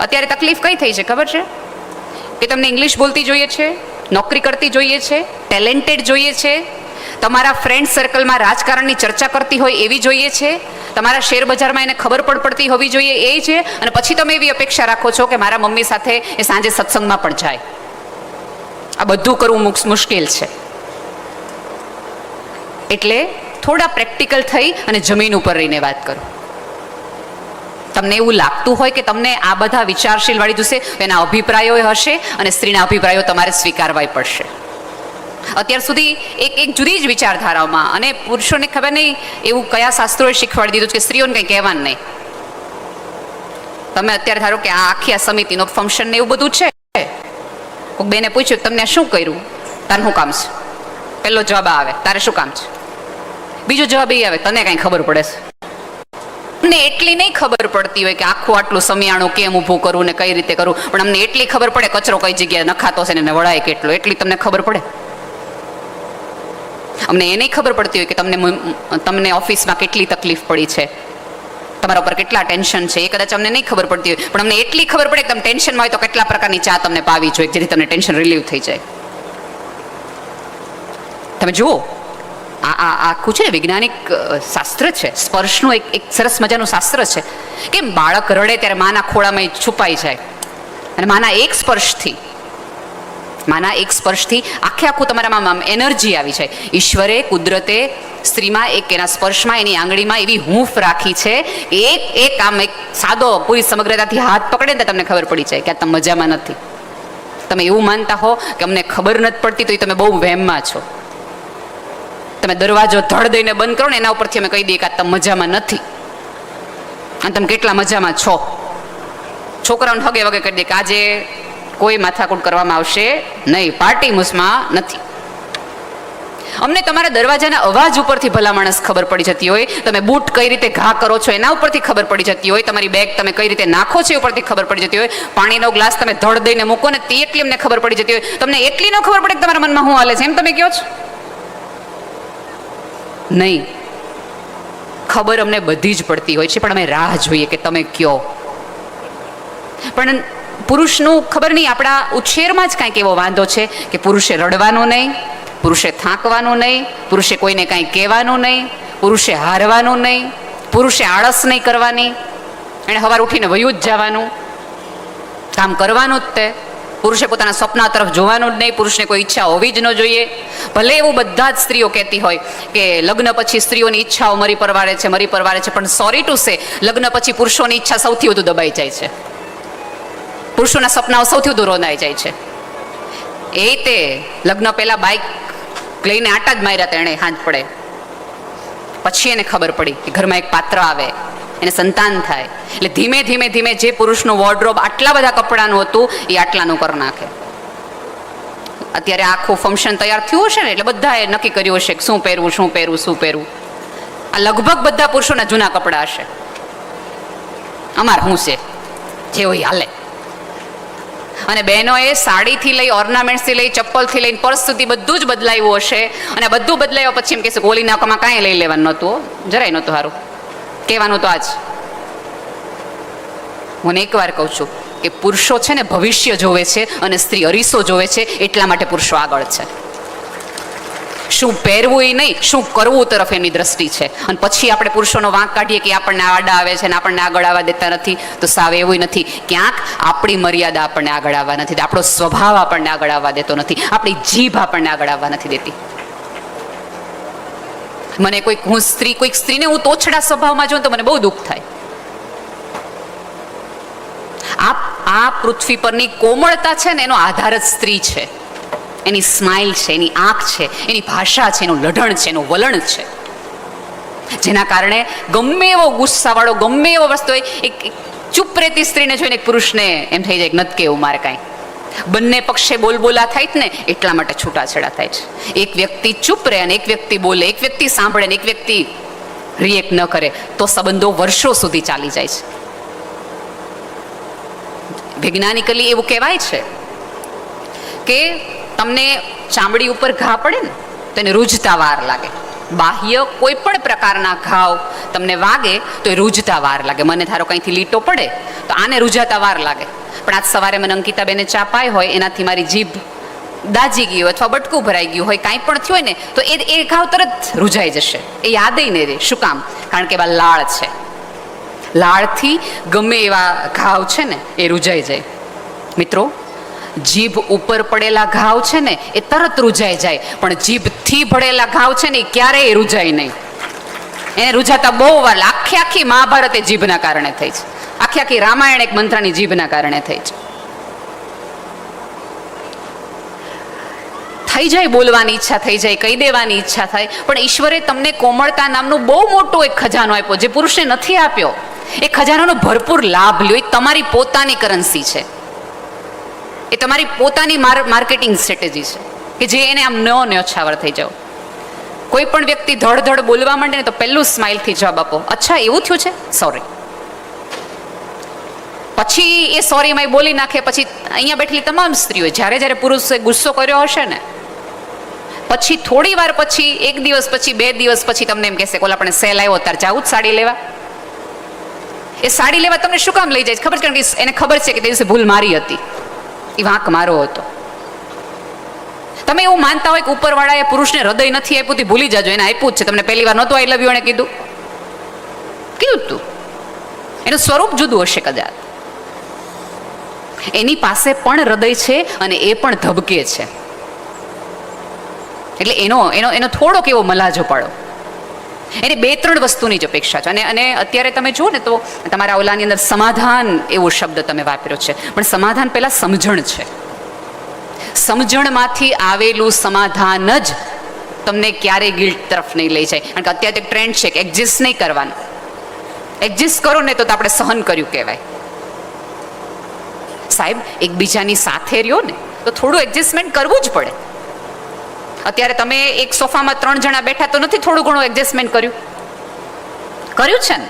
અત્યારે તકલીફ કઈ થઈ છે, ખબર છે? કે તમને ઇંગ્લિશ બોલતી જોઈએ છે, નોકરી કરતી જોઈએ છે ટેલેન્ટેડ જોઈએ છે, તમારા ફ્રેન્ડ સર્કલમાં રાજકારણની ચર્ચા કરતી હોય એવી જોઈએ છે, તમારા શેર બજારમાં એને ખબર પણ પડતી હોવી જોઈએ એ છે, અને પછી તમે એવી અપેક્ષા રાખો છો કે મારા મમ્મી સાથે એ સાંજે સત્સંગમાં પણ જાય. આ બધું કરવું મુશ્કેલ છે. એટલે થોડા પ્રેક્ટિકલ થઈ અને જમીન ઉપર રહીને વાત કરો. તમને એવું લાગતું હોય કે તમને આ બધા વિચારશીલ વાળી જોશે એના અભિપ્રાયો હશે અને સ્ત્રીના અભિપ્રાયો તમારે સ્વીકારવાય પડશે. અત્યાર સુધી એક એક જુદી જ વિચારધારાઓમાં અને પુરુષોને ખબર નહીં એવું કયા શાસ્ત્રોએ શીખવાડી દીધું કે સ્ત્રીઓને કંઈ કહેવાનું નહીં. તમે અત્યારે ધારો કે આ આખી આ સમિતિનો ફંક્શન ને એવું બધું છે. કોઈક બેને પૂછ્યું, તમને શું કર્યું? તારે શું કામ છે? પહેલો જવાબ આવે. તારે શું કામ છે? બીજો જવાબ એ આવે. તને કાંઈ ખબર પડે છે? અમને એટલી નહીં ખબર પડતી હોય કે આખું આટલું સમિયાણું કેમ ઊભું કરવું ને કઈ રીતે કરવું પણ અમને એટલી ખબર પડે કચરો કઈ જગ્યાએ નખાતો છે ને વળાય કેટલો. એટલી તમને ખબર પડે? અમને એ નહીં ખબર પડતી હોય કે તમને તમને ઓફિસમાં કેટલી તકલીફ પડી છે. તમારા ઉપર કેટલા ટેન્શન છે, એ કદાચ અમને નહીં ખબર પડતી હોય. પણ અમને એટલી ખબર પડે કે તમે ટેન્શનમાં હોય તો કેટલા પ્રકારની ચા તમને પાવી જોઈએ, જેથી તમને ટેન્શન રિલીવ થઈ જાય. તમે જુઓ આ આ, આખું છે ને વૈજ્ઞાનિક શાસ્ત્ર છે. સ્પર્શનું એક એક સરસ મજાનું શાસ્ત્ર છે. કેમ બાળક રડે ત્યારે માના ખોળામાં છુપાઈ જાય. અને માના એક સ્પર્શથી, માના એક સ્પર્શથી આખે આખું તમારામાં એનર્જી આવી જાય. ઈશ્વરે કુદરતે સ્ત્રીમાં એક એના સ્પર્શમાં, એની આંગળીમાં એવી હૂંફ રાખી છે. એક એક આમ એક સાદો પૂરી સમગ્રતાથી હાથ પકડે ને તમને ખબર પડી જાય કે આ તમે મજામાં નથી. તમે એવું માનતા હો કે અમને ખબર નથી પડતી, તો એ તમે બહુ વહેમમાં છો. તમે દરવાજો ધડ દઈને બંધ કરો ને એના ઉપરથી અમે કહી દઈએ કે તમે મજામાં નથી. અને તમે કેટલા મજામાં છો. છોકરાઓને હગે વગે કરી દે કે આજે કોઈ માથાકૂટ કરવામાં આવશે નહીં. પાર્ટી મુસમાં નથી. અમને તમારા દરવાજાના અવાજ ઉપરથી ભલા માણસ ખબર પડી જતી હોય. તમે બૂટ કઈ રીતે ઘા કરો છો એના ઉપરથી ખબર પડી જતી હોય. તમારી બેગ તમે કઈ રીતે નાખો છો એ ઉપરથી ખબર પડી જતી હોય. પાણીનો ગ્લાસ તમે ધડ દઈને મૂકો ને તે એટલી અમને ખબર પડી જતી હોય. તમને એટલી ન ખબર પડે કે તમારા મનમાં હું હાલે છે. એમ તમે કહો છો? નહીં. ખબર અમને બધી જ પડતી હોય છે, પણ અમે રાહ જોઈએ કે તમે કયો. પણ પુરુષનું ખબર નહીં, આપણા ઉછેરમાં જ કાંઈક એવો વાંધો છે કે પુરુષે રડવાનું નહીં, પુરુષે થાંકવાનું નહીં, પુરુષે કોઈને કાંઈ કહેવાનું નહીં, પુરુષે હારવાનું નહીં, પુરુષે આળસ નહીં કરવાની. એણે સવાર ઉઠીને વયું જ જવાનું. કામ કરવાનું જ તે. પુરુષે પોતાના સપના તરફ જોવાનું જ નહીં, પુરુષને કોઈ ઈચ્છા હોવી જ ન જોઈએ. ભલે એવું બધા જ સ્ત્રીઓ કહેતી હોય કે લગ્ન પછી સ્ત્રીઓની ઈચ્છાઓ મરી પરવારે છે, મરી પરવારે છે, પણ સોરી ટુ સે લગ્ન પછી પુરુષોની ઈચ્છા સૌથી વધુ દબાઈ જાય છે. પુરુષોના સપનાઓ સૌથી વધુ રોંદાઈ જાય છે. એ તે લગ્ન પહેલા બાઇક લઈને આટા જ માર્યા તેણે હાથ પડે. પછી એને ખબર પડી કે ઘરમાં એક પાત્ર આવે. એને સંતાન થાય. એટલે ધીમે ધીમે ધીમે જે પુરુષનું વોર્ડરોબ આટલા બધા કપડાનું હતું, એ આટલાનું કરી નાખે. અત્યારે આખું ફંક્શન તૈયાર થયું હશે ને, એટલે બધાએ નક્કી કર્યું હશે કે શું પહેરવું શું પહેરવું શું પહેરવું. આ લગભગ બધા પુરુષોના જૂના કપડાં હશે. અમાર હું છે? જે હોય હાલે. અને બહેનોએ સાડીથી લઈ ઓર્નામેન્ટ્સથી લઈ, ચપ્પલથી લઈને પર્સ સુધી બધું જ બદલાયું હશે. અને બધું બદલાયો પછી એમ કહેશે ઓલી નાકામાં કાંઈ લઈ લેવાનું નહોતું જરાય નહોતું સારું કહેવાનું તો આજ. હું એકવાર કહું છું કે પુરુષો છે ને ભવિષ્ય જોવે છે અને સ્ત્રી અરીસો જોવે છે એટલા માટે પુરુષો આગળ છે. શું પહેરવું એ નહીં, શું કરવું તરફ એની દ્રષ્ટિ છે. અને પછી આપણે પુરુષોનો વાંક કાઢીએ કે આપણને આડા આવે છે ને આપણને આગળ આવવા દેતા નથી, તો સાવ એવું નથી. ક્યાંક આપણી મર્યાદા આપણને આગળ આવવા નથી. આપણો સ્વભાવ આપણને આગળ આવવા દેતો નથી. આપણી જીભ આપણને આગળ આવવા નથી દેતી. મને કોઈક હું સ્ત્રી, કોઈક સ્ત્રીને હું તોછડા સ્વભાવમાં જોઉં તો મને બહુ દુઃખ થાય. આ આ પૃથ્વી પરની કોમળતા છે ને, એનો આધાર જ સ્ત્રી છે. એની સ્માઇલ છે, એની આંખ છે, એની ભાષા છે, એનું લઢણ છે, એનું વલણ છે. જેના કારણે ગમે એવો ગુસ્સાવાળો, ગમે એવો વસ્તુ હોય, એક ચૂપ રહેતી સ્ત્રીને જોઈને એક પુરુષને એમ થઈ જાય નથી કેવું, મારે કાંઈ. બંને પક્ષે બોલબોલા થાય જ ને, એટલા માટે છૂટાછેડા થાય છે. એક વ્યક્તિ ચૂપ રહે અને એક વ્યક્તિ બોલે, એક વ્યક્તિ સાંભળે અને એક વ્યક્તિ રિએક્ટ ન કરે, તો સંબંધો વર્ષો સુધી ચાલી જાય છે. વૈજ્ઞાનિકલી એવું કહેવાય છે કે તમને ચામડી ઉપર ઘા પડે ને તેને રૂજતા વાર લાગે. બાહ્ય કોઈ પણ પ્રકારના ઘાવ તમને વાગે તો એ રૂજતા વાર લાગે. મને ધારો કંઈથી લીટો પડે તો આને રૂજાતા વાર લાગે. પણ આજ સવારે મને અંકિતાબેને ચા પાઈ હોય, એનાથી મારી જીભ દાજી ગઈ હોય અથવા બટકું ભરાઈ ગયું હોય, કાંઈ પણ થયું હોય ને, તો એ એ ઘાવ તરત રૂજાઈ જશે. એ યાદ નહીં રહે. શું કામ? કારણ કે એવા લાળ છે. લાળથી ગમે એવા ઘાવ છે ને, એ રૂજાઈ જાય. મિત્રો જીભ ઉપર પડેલા ઘાવ છે ને, એ તરત રૂજાઈ જાય. પણ જીભથી ભળેલા ઘાવ છે ને, એ ક્યારેય રૂજાય નહીં. એને રૂજાતા બહુ વાર, આખી આખી મહાભારત એ જીભના કારણે થઈ છે. આખી આખી રામાયણ એક મંત્રની જીભના કારણે થઈ છે. થઈ જાય બોલવાની ઈચ્છા, થઈ જાય, કહી દેવાની ઈચ્છા થાય, પણ ઈશ્વરે તમને કોમળતા નામનું બહુ મોટો એક ખજાનો આપ્યો, જે પુરુષને નથી આપ્યો. એ ખજાનાનો ભરપૂર લાભ લ્યો, એ તમારી પોતાની કરન્સી છે. એ તમારી પોતાની માર્કેટિંગ સ્ટ્રેટેજી છે, કે જે એને આમ નો ન્યોછાવર થઈ જાઓ. કોઈ પણ વ્યક્તિ ધડ ધડ બોલવા માંડે ને તો પહેલું સ્માઇલથી જવાબ આપો, અચ્છા, એવું થયું છે? સોરી પછી એ સોરીમાં બોલી નાખે, પછી અહીંયા બેઠેલી તમામ સ્ત્રીઓ જ્યારે જ્યારે પુરુષે ગુસ્સો કર્યો હશે ને, પછી થોડી વાર પછી, એક દિવસ પછી, બે દિવસ પછી તમને એમ કહેશે, કોલા, આપણે સેલ આવ્યો, તાર જાવું જ સાડી લેવા. એ સાડી લેવા તમને શું કામ લઈ જાય ખબર કારણ કે એને ખબર છે કે તે દિવસે ભૂલ મારી હતી. એ વાંક મારો હતો. તમે એવું માનતા હોય કે ઉપરવાળાએ પુરુષને હૃદય નથી આપ્યું તે ભૂલી જાજો. એને આપ્યું જ છે. તમને પહેલી વાર નહોતું આઈ લવ યુ એને કીધું. કીધું તું. એનું સ્વરૂપ જુદું હશે કદાચ. એની પાસે પણ હૃદય છે અને એ પણ ધબકે છે. એટલે એનો એનો એનો થોડોક એવો મલાજો પાડો. એને બે ત્રણ વસ્તુની જ અપેક્ષા છે. અને અને અત્યારે તમે જુઓ ને તો તમારા ઓલાની અંદર સમાધાન એવો શબ્દ તમે વાપર્યો છે. પણ સમાધાન પહેલાં સમજણ છે. સમજણમાંથી આવેલું સમાધાન જ તમને ક્યારેય ગિલ્ટ તરફ નહીં લઈ જાય. કારણ કે અત્યારે એક ટ્રેન્ડ છે કે એક્ઝિસ્ટ નહીં કરવાનું. એક્ઝિસ્ટ કરો ને તો આપણે સહન કર્યું કહેવાય. સાહેબ, એકબીજાની સાથે રહ્યો ને તો થોડું એડજસ્ટમેન્ટ કરવું જ પડે. અત્યારે તમે એક સોફામાં ત્રણ જણા બેઠા તો નથી થોડું ઘણું એડજસ્ટમેન્ટ કર્યું? કર્યું છે ને?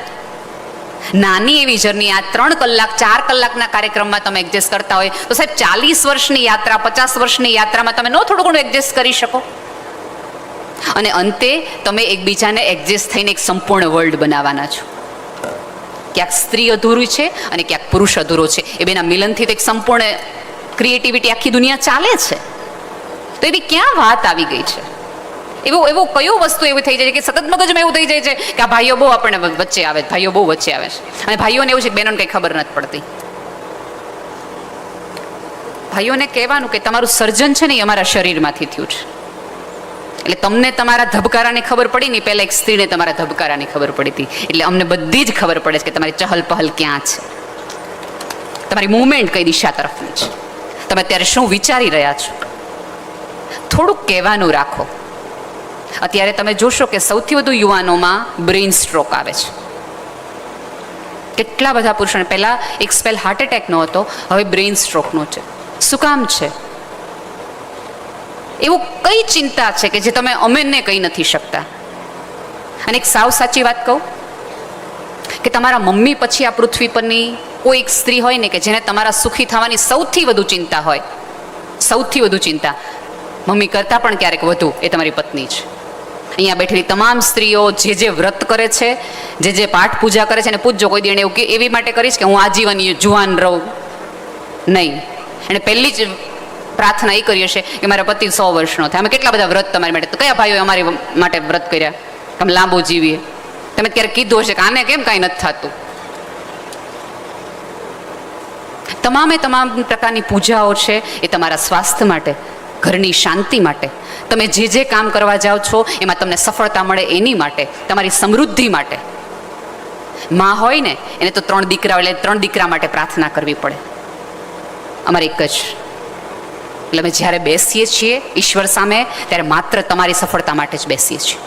નાની એવી જર્ની આ ત્રણ કલાક, ચાર કલાકના કાર્યક્રમમાં તમે એડજસ્ટ કરતા હોય. તો સાહેબ, ચાલીસ વર્ષની યાત્રા, પચાસ વર્ષની યાત્રામાં તમે ન થોડું ઘણું એડજસ્ટ કરી શકો. અને અંતે તમે એકબીજાને એડજસ્ટ થઈને એક સંપૂર્ણ વર્લ્ડ બનાવવાના છો. ક્યાંક સ્ત્રી અધૂરું છે અને ક્યાંક પુરુષ અધૂરો છે. એ બેના મિલનથી તો એક સંપૂર્ણ ક્રિએટિવિટી આખી દુનિયા ચાલે છે. તો એવી ક્યાં વાત આવી ગઈ છે? એવો એવો કયો વસ્તુ એવું થઈ જાય છે કે સતત મગજમાં એવું થઈ જાય છે કે આ ભાઈઓ બહુ આપણને વચ્ચે આવે ભાઈઓ બહુ વચ્ચે આવે છે. અને ભાઈઓને એવું છે કે બહેનોને કંઈ ખબર નથી પડતી. ભાઈઓને કહેવાનું કે તમારું સર્જન છે ને એ અમારા શરીરમાંથી થયું છે. એટલે તમને તમારા ધબકારાની ખબર પડી ને પહેલાં એક સ્ત્રીને તમારા ધબકારાની ખબર પડી હતી. એટલે અમને બધી જ ખબર પડે છે કે તમારી ચહલ પહલ ક્યાં છે. તમારી મૂવમેન્ટ કઈ દિશા તરફની છે. તમે અત્યારે શું વિચારી રહ્યા છો? થોડુંક કહેવાનું રાખો. અત્યારે તમે જોશો કે સૌથી વધુ યુવાનોમાં બ્રેઇન સ્ટ્રોક આવે છે. કેટલા બધા પુરુષોને, પહેલાં એક સ્પેલ હાર્ટ એટેકનો હતો, હવે બ્રેઇન સ્ટ્રોકનો છે. શું કામ છે? એવું કઈ ચિંતા છે કે જે તમે અમેને કહી નથી શકતા? અને એક સાવ સાચી વાત કહું? કે તમારા મમ્મી પછી આ પૃથ્વી પરની કોઈ એક સ્ત્રી હોય ને કે જેને તમારા સુખી થવાની સૌથી વધુ ચિંતા હોય, સૌથી વધુ ચિંતા મમ્મી કરતાં પણ ક્યારેક વધુ એ તમારી પત્ની છે. અહીંયા બેઠેલી તમામ સ્ત્રીઓ જે જે વ્રત કરે છે, જે જે પાઠ પૂજા કરે છે અને પૂછજો કોઈ દિન. એવું કે એવી માટે કરીશ કે હું આજીવન જુવાન રહું. નહીં. એને પહેલી જ પ્રાર્થના એ કરી હશે કે મારા પતિ સો વર્ષનો થાય. અમે કેટલા બધા વ્રત તમારી માટે તો કયા ભાઈઓ અમારી માટે વ્રત કર્યા? કે અમે લાંબુ જીવીએ. તમે ક્યારેક કીધું હશે કે આને કેમ કાંઈ નથી થતું? તમામે તમામ પ્રકારની પૂજાઓ છે એ તમારા સ્વાસ્થ્ય માટે ઘરની શાંતિ માટે. તમે જે જે કામ કરવા જાઓ છો, એમાં તમને સફળતા મળે એની માટે, તમારી સમૃદ્ધિ માટે. માં હોય ને, એને તો ત્રણ દીકરા એટલે ત્રણ દીકરા માટે પ્રાર્થના કરવી પડે. અમારે એક જ. એટલે અમે જ્યારે બેસીએ છીએ ઈશ્વર સામે, ત્યારે માત્ર તમારી સફળતા માટે જ બેસીએ છીએ.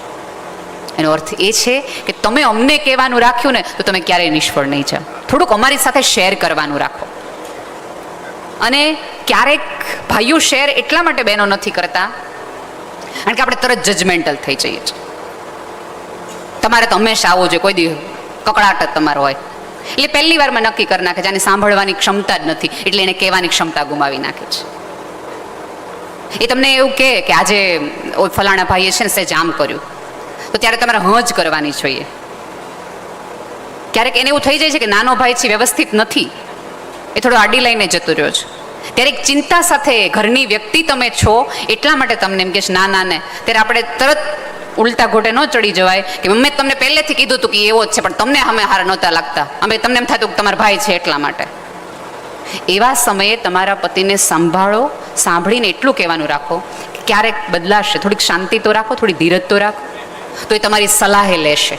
એનો અર્થ એ છે કે તમે અમને કહેવાનું રાખ્યું ને, તો તમે ક્યારેય નિષ્ફળ નહીં જાઓ. થોડુંક અમારી સાથે શેર કરવાનું રાખો. અને ક્યારેક ભાઈઓ શેર એટલા માટે બહેનો નથી કરતા, કારણ કે આપણે તરત જજમેન્ટલ થઈ જઈએ છીએ. તમારે તો હંમેશા આવવું જોઈએ, કોઈ દી કકડાટ તમારો હોય. એટલે પહેલી વારમાં નક્કી કરી નાખે છે, આને સાંભળવાની ક્ષમતા જ નથી, એટલે એને કહેવાની ક્ષમતા ગુમાવી નાખે છે. એ તમને એવું કહે કે આજે ફલાણા ભાઈએ છે ને સેજ આમ કર્યું. તો ત્યારે તમારે હ કરવાની જોઈએ. ક્યારેક એને એવું થઈ જાય છે કે નાનો ભાઈ છે, વ્યવસ્થિત નથી. એ થોડો આડી લઈને જતો રહ્યો છે. ત્યારે એક ચિંતા સાથે ઘરની વ્યક્તિ તમે છો, એટલા માટે તમને એમ કે છે, ના ના, ને. ત્યારે આપણે તરત ઉલટા ઘોટે ન ચડી જવાય કે મેં તમને પહેલેથી કીધું હતું કે એવો જ છે, પણ તમને અમે હાર નહોતા લાગતા. અમે તમને એમ થતું કે તમારા ભાઈ છે એટલા માટે. એવા સમયે તમારા પતિને સંભાળો, સાંભળીને એટલું કહેવાનું રાખો કે ક્યારેક બદલાશે, થોડીક શાંતિ તો રાખો, થોડી ધીરજ તો રાખો, તો એ તમારી સલાહે લેશે.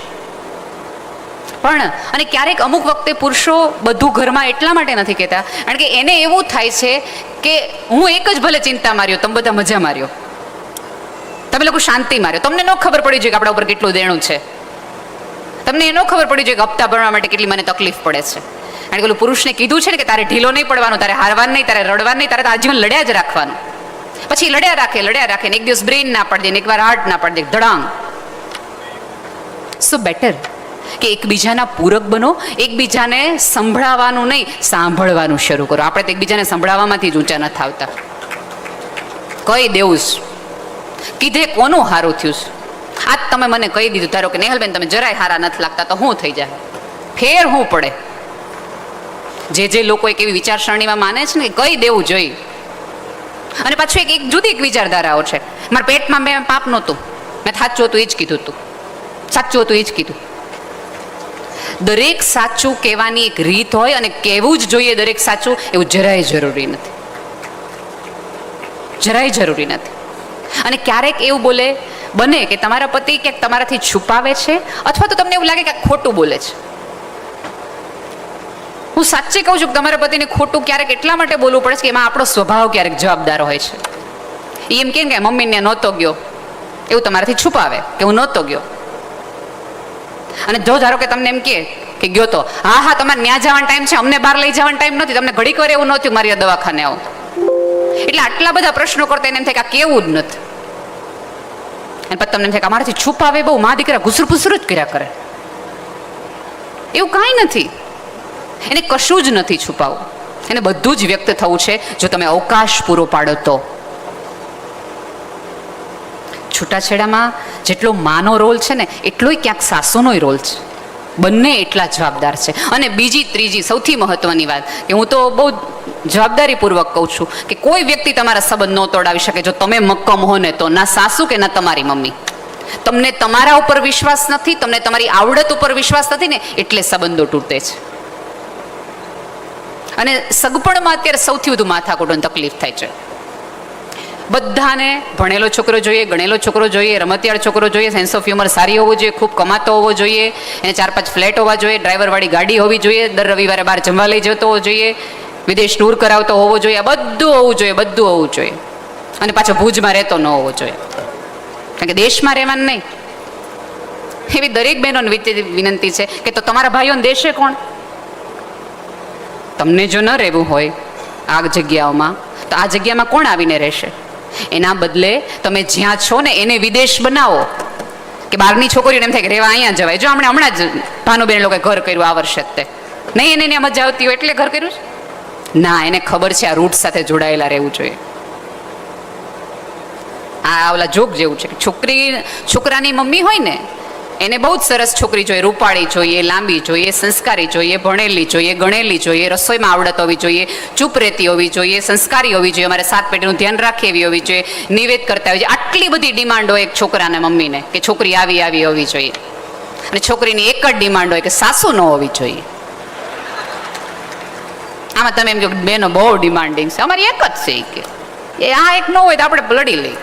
પણ, અને ક્યારેક અમુક વખતે પુરુષો બધું ઘરમાં એટલા માટે નથી કહેતા. કારણ કે એને એવું થાય છે કે હું એક જ ભલે ચિંતા માર્યો, તમે બધા મજા માર્યો. તમે લોકો શાંતિ માર્યો. તમને ન ખબર પડી જોઈએ કે આપણા ઉપર કેટલું દેણું છે. તમને એ ન ખબર પડી જોઈએ કે હપ્તા ભરવા માટે કેટલી મને તકલીફ પડે છે. કારણ કે પેલું પુરુષને કીધું છે ને કે તારે ઢીલો નહીં પડવાનું, તારે હારવાનું નહીં, તારે રડવાનું નહીં, તારે આજીવન લડ્યા જ રાખવાનું. પછી લડ્યા રાખે લડ્યા રાખે ને એક દિવસ બ્રેઇન ના પડી દે ને એકવાર હાર્ટ ના પડી દે, ધડાંગ. સો બેટર કે એકબીજાના પૂરક બનો, એકબીજાને સંભળાવવાનું નહીં, સાંભળવાનું શરૂ કરો. આપણે તો એકબીજાને સંભળાવવામાંથી જ ઊંચા નથી આવતા. કહી દેવું કીધે કોનું હારું થયું આજ તમે મને કહી દીધું, ધારો કે નેહલબેન, તમે જરાય હારા નથી લાગતા, તો હું થઈ જાય? ફેર શું પડે? જે જે લોકો એક એવી વિચારસરણીમાં માને છે ને કહી દેવું જોઈએ. અને પાછું એક એક જુદી એક વિચારધારાઓ છે. મારા પેટમાં મેં પાપ નહોતું. મેં સાચું હતું એ જ કીધું હતું સાચું હતું એ જ કીધું. દરેક સાચું કહેવાની એક રીત હોય અને કહેવું જ જોઈએ દરેક સાચું, એવું જરાય જરૂરી નથી. જરાય જરૂરી નથી. અને ક્યારેક એવું બોલે, બને કે તમારા પતિ ક્યાંક તમારાથી છુપાવે છે, અથવા તો તમને એવું લાગે કે ખોટું બોલે છે. હું સાચે કહું છું કે તમારા પતિને ખોટું ક્યારેક એટલા માટે બોલવું પડે છે કે એમાં આપણો સ્વભાવ ક્યારેક જવાબદાર હોય છે. એમ કેમ કે મમ્મીને નહોતો ગયો. એવું તમારાથી છુપાવે કે હું નહોતો ગયો. અને જો ધારો કે તમને એમ કહે કે ગયો તો, હા હા, તમારે ત્યાં જવાનો ટાઈમ છે, અમને બહાર લઈ જવાનો ટાઈમ નથી તમને ઘડીક વાર એવું નહોતું, મારી દવાખાને આવો. એટલે આટલા બધા પ્રશ્નો કરતા એને એમ થાય કે આ કેવું જ નથી. અને પછી તમને એમ થાય કે અમારાથી છુપાવે બહુ મા દીકરા ઘુસર ફુસર જ કર્યા કરે. એવું કાંઈ નથી. એને કશું જ નથી છુપાવવું એને બધું જ વ્યક્ત થવું છે, જો તમે અવકાશ પૂરો પાડો તો. છૂટાછેડામાં જેટલો માનો રોલ છે ને, એટલોય ક્યાંક સાસુનોય રોલ છે. બંને એટલા જવાબદાર છે. અને બીજી, ત્રીજી, સૌથી મહત્વની વાત કે હું તો બહુ જવાબદારીપૂર્વક કહું છું કે કોઈ વ્યક્તિ તમારા સંબંધ ન તોડાવી શકે જો તમે મક્કમ હો ને તો, ના સાસુ કે ના તમારી મમ્મી. તમને તમારા ઉપર વિશ્વાસ નથી, તમને તમારી આવડત ઉપર વિશ્વાસ નથી ને, એટલે સંબંધો તૂટે છે. અને સગપણમાં અત્યારે સૌથી વધુ માથાકૂટોની તકલીફ થાય છે. બધાને ભણેલો છોકરો જોઈએ, ગણેલો છોકરો જોઈએ, રમતિયાળ છોકરો જોઈએ સેન્સ ઓફ હ્યુમર સારી હોવું જોઈએ, ખૂબ કમાતો હોવો જોઈએ, એને ચાર પાંચ ફ્લેટ હોવા જોઈએ, ડ્રાઈવરવાળી ગાડી હોવી જોઈએ, દર રવિવારે બહાર જમવા લઈ જતો હોવો જોઈએ, વિદેશ ટૂર કરાવતો હોવો જોઈએ બધું હોવું જોઈએ, બધું હોવું જોઈએ. અને પાછો ભુજમાં રહેતો ન હોવો જોઈએ. કારણ કે દેશમાં રહેવાનું નહીં. એવી દરેક બહેનોને વિનંતી છે કે તો તમારા ભાઈઓને દેશે કોણ? તમને જો ન રહેવું હોય આ જગ્યાઓમાં, તો આ જગ્યામાં કોણ આવીને રહેશે? એના બદલે તમે જ્યાં છો ને એને વિદેશ બનાવો. કે બહારની છોકરીઓને એમ થાય કે રહેવા અહીંયા જવાય. જો આપણે હમણાં જ ભાનુબેન લોકોએ ઘર કર્યું આ વર્ષે તે. નહીં એને ત્યાં મજા આવતી હોય એટલે ઘર કર્યું છે? ના, એને ખબર છે આ રૂટ સાથે જોડાયેલા રહેવું જોઈએ. આ ઓલા જોક જેવું છે. કે છોકરી છોકરાની મમ્મી હોય ને એને બહુ જ સરસ છોકરી જોઈએ, રૂપાળી જોઈએ, લાંબી જોઈએ, સંસ્કારી જોઈએ, ભણેલી જોઈએ, ગણેલી જોઈએ, રસોઈમાં આવડત હોવી જોઈએ, ચૂપ રહેતી હોવી જોઈએ, સંસ્કારી હોવી જોઈએ, અમારે સાત પેટીનું ધ્યાન રાખે એવી હોવી જોઈએ, નિવેદ કરતા હોવી જોઈએ. આટલી બધી ડિમાન્ડ હોય એક છોકરાને મમ્મીને કે છોકરી આવી આવી હોવી જોઈએ. અને છોકરીની એક જ ડિમાન્ડ હોય કે સાસુ ન હોવી જોઈએ. આમાં તમે એમ કે બેનો બહુ ડિમાન્ડિંગ છે. અમારી એક જ છે કે. એ આ એક ન હોય તો આપણે લડી લઈએ.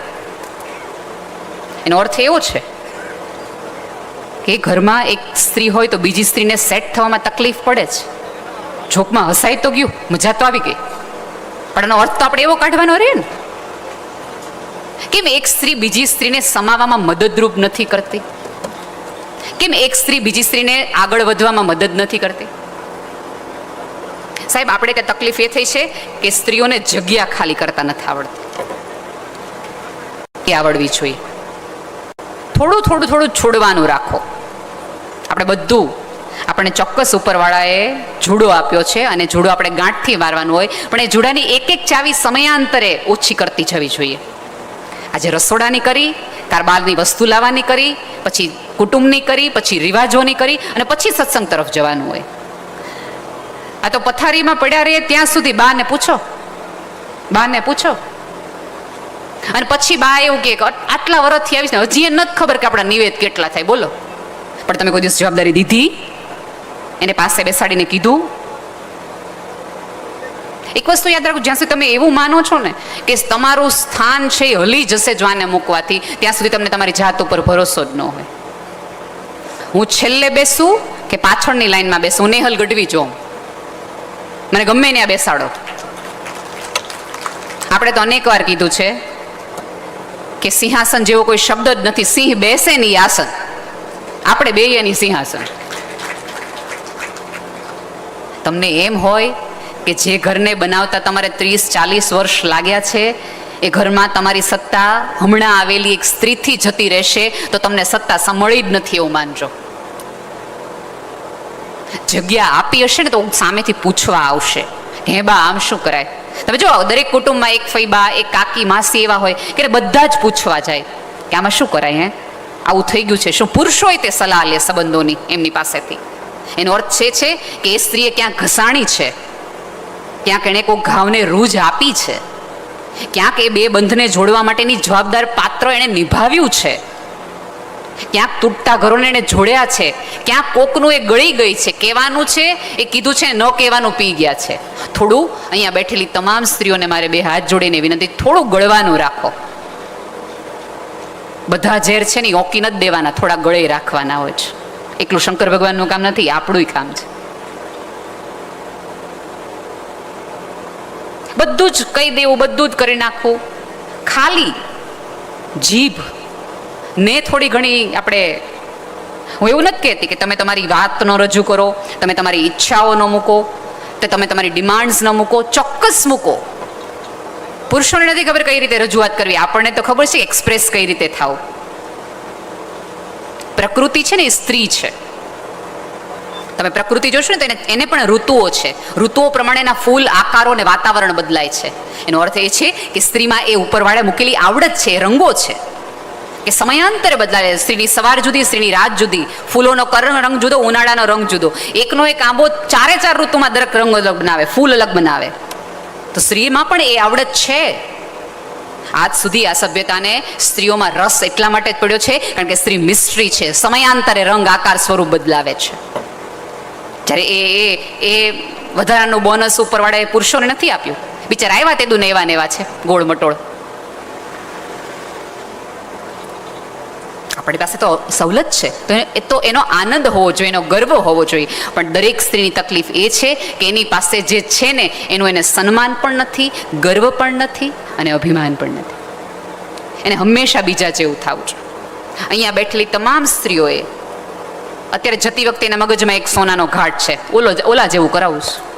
એનો અર્થ એવો છે કે ઘરમાં એક સ્ત્રી હોય તો બીજી સ્ત્રીને સેટ થવામાં તકલીફ પડે જ. જોકમાં હસાઈ તો ગયું, મજા તો આવી ગઈ. પણ એનો અર્થ તો આપણે એવો કાઢવાનો રહે ને. કેમ એક સ્ત્રી બીજી સ્ત્રીને સમાવામાં મદદરૂપ નથી કરતી? કેમ એક સ્ત્રી બીજી સ્ત્રીને આગળ વધવામાં મદદ નથી કરતી? સાહેબ, આપણે કે તકલીફ એ થઈ છે કે સ્ત્રીઓને જગ્યા ખાલી કરતા નથી આવડતી. એ આવડવી જોઈએ. થોડું થોડું થોડું છોડવાનું રાખો. આપણે બધું આપણને ચોક્કસ ઉપરવાળાએ જુડો આપ્યો છે અને જુડો આપણે ગાંઠથી મારવાનું હોય, પણ એ જુડાની એક એક ચાવી સમયાંતરે ઓછી કરતી જવી જોઈએ. આજે રસોડાની કરી કારબારની વસ્તુ લાવવાની કરી, પછી કુટુંબની કરી, પછી રિવાજોની કરી, અને પછી સત્સંગ તરફ જવાનું હોય. આ તો પથારીમાં પડ્યા રહે ત્યાં સુધી બાને પૂછો. બાને પૂછો. અને પછી બા એવું કે આટલા વર્ષથી આવીશ ને, હજી એ નથી ખબર કે આપણા નિવેદ કેટલા થાય. બોલો. પણ તમે કોઈ દિવસ જવાબદારી દીધી? એને પાસે બેસાડીને કીધું? એક વસ્તુ યાદ રાખો, જ્યાં સુધી તમે એવું માનો છો ને કે તમારું સ્થાન છે એ હલી જશે જ્વાને મૂકવાથી, ત્યાં સુધી તમને તમારી જાત ઉપર ભરોસો જ ન હોય. હું છેલ્લે બેસું કે પાછળની લાઈનમાં બેસું? નેહલ ગઢવી જોઉં મને ગમે ત્યાં બેસાડો. આપણે તો અનેક વાર કીધું છે કે સિંહાસન જેવો કોઈ શબ્દ જ નથી. સિંહ બેસે નહીં આસન. આપણે બે એની સિંહાસન. તમને એમ હોય કે જે ઘરને બનાવતા તમારે ત્રીસ, ચાલીસ વર્ષ લાગ્યા છે, એ ઘરમાં તમારી સત્તા હમણાં આવેલી એક સ્ત્રીથી જતી રહેશે, તો તમને સત્તા સમળી જ નથી એવું માનજો. જગ્યા આપી હશે ને તો સામેથી પૂછવા આવશે. હે બા, આમ શું કરાય? તમે જો, દરેક કુટુંબમાં એક ફઈબા એક કાકી, માસી એવા હોય કે બધા જ પૂછવા જાય. કે આમાં શું કરાય, હે? આવું થઈ ગયું છે. શું પુરુષોય તે સલાહ લે સંબંધોની એમની પાસેથી? એનો અર્થ છે છે કે એ સ્ત્રીએ ક્યાંક ઘસાણી છે, ક્યાંક એણે કોઈ ઘાવને રૂજ આપી છે, ક્યાંક એ બે બંધને જોડવા માટેની જવાબદાર પાત્ર એણે નિભાવ્યું છે, ક્યાંક તૂટતા ઘરોને એણે જોડ્યા છે, ક્યાંક કોકનું એ ગળી ગઈ છે. કહેવાનું છે, એ કીધું છે, ન કહેવાનું પી ગયા છે. થોડું અહીંયા બેઠેલી તમામ સ્ત્રીઓને મારે બે હાથ જોડીને વિનંતી, થોડું ગળવાનું રાખો. બધા ઝેર છે ને ઓકી નથી દેવાના, થોડા ગળે રાખવાના હોય છે. એકલું શંકર ભગવાનનું કામ નથી આપણું કામ છે. બધું જ કહી દેવું, બધું જ કરી નાખવું. ખાલી જીભ. ને થોડી ઘણી આપણે, હું એવું નથી કહેતી કે તમે તમારી વાતનો રજૂ કરો, તમે તમારી ઈચ્છાઓ ન મૂકો, તો તમે તમારી ડિમાન્ડ્સ ન મૂકો, ચોક્કસ મૂકો. પુરુષોને નથી ખબર કઈ રીતે રજૂઆત કરવી. આપણને તો ખબર છે એક્સપ્રેસ કઈ રીતે થાવ. પ્રકૃતિ છે ને એ સ્ત્રી છે. તમે પ્રકૃતિ જોશો ને તો એને એને પણ ઋતુઓ છે. ઋતુઓ પ્રમાણેના ફૂલ, આકારો અને વાતાવરણ બદલાય છે. એનો અર્થ એ છે કે સ્ત્રીમાં એ ઉપરવાળે મૂકેલી આવડત છે રંગો છે. કે સમયાંતરે બદલાય. સ્ત્રીની સવાર જુદી, સ્ત્રીની રાત જુદી. ફૂલોનો કરણ રંગ જુદો, ઉનાળાનો રંગ જુદો. એકનો એક આંબો ચારે ચાર ઋતુમાં દરેક રંગ અલગ બનાવે, ફૂલ અલગ બનાવે. તો સ્ત્રીમાં પણ એ આવડત છે. આજ સુધી આ સભ્યતાને સ્ત્રીઓમાં રસ એટલા માટે જ પડ્યો છે, કારણ કે સ્ત્રી મિસ્ટ્રી છે, સમયાંતરે રંગ આકાર સ્વરૂપ બદલાવે છે. જ્યારે એ એ એ વધારાનું બોનસ ઉપરવાળાએ પુરુષોને નથી આપ્યું. બિચારા આવ્યા તે દુને એવા ને એવા છે, ગોળ મટોળ. આપણી પાસે તો સવલત છે. તો એ- તો એનો આનંદ હોવો જોઈએ, એનો ગર્વ હોવો જોઈએ. પણ દરેક સ્ત્રીની તકલીફ એ છે કે એની પાસે જે છે ને, એનું એને સન્માન પણ નથી, ગર્વ પણ નથી અને અભિમાન પણ નથી. એને હંમેશા બીજા જેવું થવું જોઈએ. અહીંયા બેઠેલી તમામ સ્ત્રીઓએ અત્યારે જતી વખતે એના મગજમાં એક સોનાનો ઘાટ છે. ઓલો ઓલા જેવું કરાવું છું.